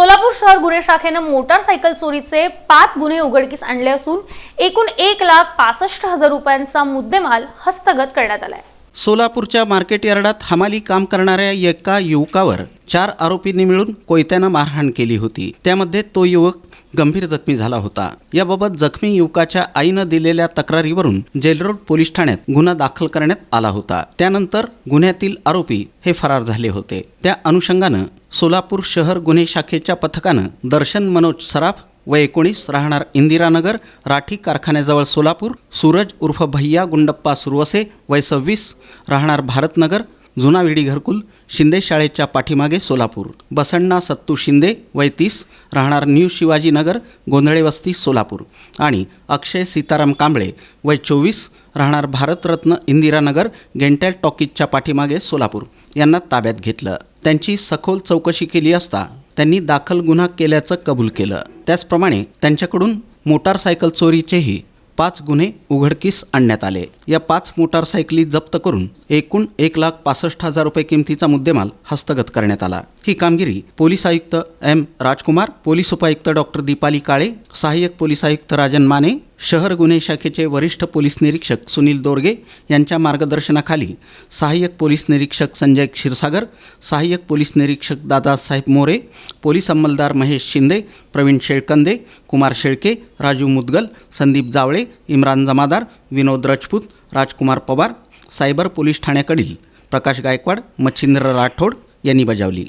सोलापूर शहर गुन्हे शाखेनं मोटारसायकल चोरीचे पाच गुन्हे उघडकीस आणले असून एकूण एक लाख पासष्ट हजार रुपयांचा मुद्देमाल हस्तगत करण्यात आलाय. सोलापूरच्या मार्केट यार्डात हमाली काम करणाऱ्या एका युवकावर चार आरोपींनी मिळून कोयत्यानं मारहाण केली होती. त्यामध्ये तो युवक गंभीर जखमी झाला होता. याबाबत जखमी युवकाच्या आईनं दिलेल्या तक्रारीवरून जेलरोड पोलीस ठाण्यात गुन्हा दाखल करण्यात आला होता. त्यानंतर गुन्ह्यातील आरोपी हे फरार झाले होते. त्या अनुषंगानं सोलापूर शहर गुन्हे शाखेच्या पथकानं दर्शन मनोज सराफ व एकोणीस राहणार इंदिरानगर राठी कारखान्याजवळ सोलापूर सूरज उर्फ भैया गुंडप्पा सुरवसे वय सव्वीस राहणार भारतनगर जुना विडी घरकुल शिंदे शाळेच्या पाठीमागे सोलापूर बसण्णा सत्तू शिंदे वय तीस राहणार न्यू शिवाजीनगर गोंधळे वस्ती सोलापूर आणि अक्षय सीताराम कांबळे वय चोवीस राहणार भारतरत्न इंदिरानगर गेंटॅल टॉकीजच्या पाठीमागे सोलापूर यांना ताब्यात घेतलं. त्यांची सखोल चौकशी केली असता त्यांनी दाखल गुन्हा केल्याचं कबूल केलं. त्याचप्रमाणे त्यांच्याकडून मोटारसायकल चोरीचेही पाच गुन्हे उघडकीस आणण्यात आले. या पाच मोटारसायकली जप्त करून एकूण एक लाख पासष्ट हजार रुपये किमतीचा मुद्देमाल हस्तगत करण्यात आला. ही कामगिरी पोलीस आयुक्त एम राजकुमार पोलीस उपायुक्त डॉक्टर दीपाली काळे सहाय्यक पोलीस आयुक्त राजन माने शहर गुन्हे शाखेचे वरिष्ठ पोलीस निरीक्षक सुनील दोरगे यांच्या मार्गदर्शनाखाली सहाय्यक पोलीस निरीक्षक संजय क्षीरसागर सहाय्यक पोलीस निरीक्षक दादासाहेब मोरे पोलीस अंमलदार महेश शिंदे प्रवीण शेळकंदे कुमार शेळके राजू मुदगल संदीप जावळे इम्रान जमादार विनोद राजपूत राजकुमार पवार सायबर पोलीस ठाण्याकडील प्रकाश गायकवाड मच्छिंद्र राठोड यांनी बजावली.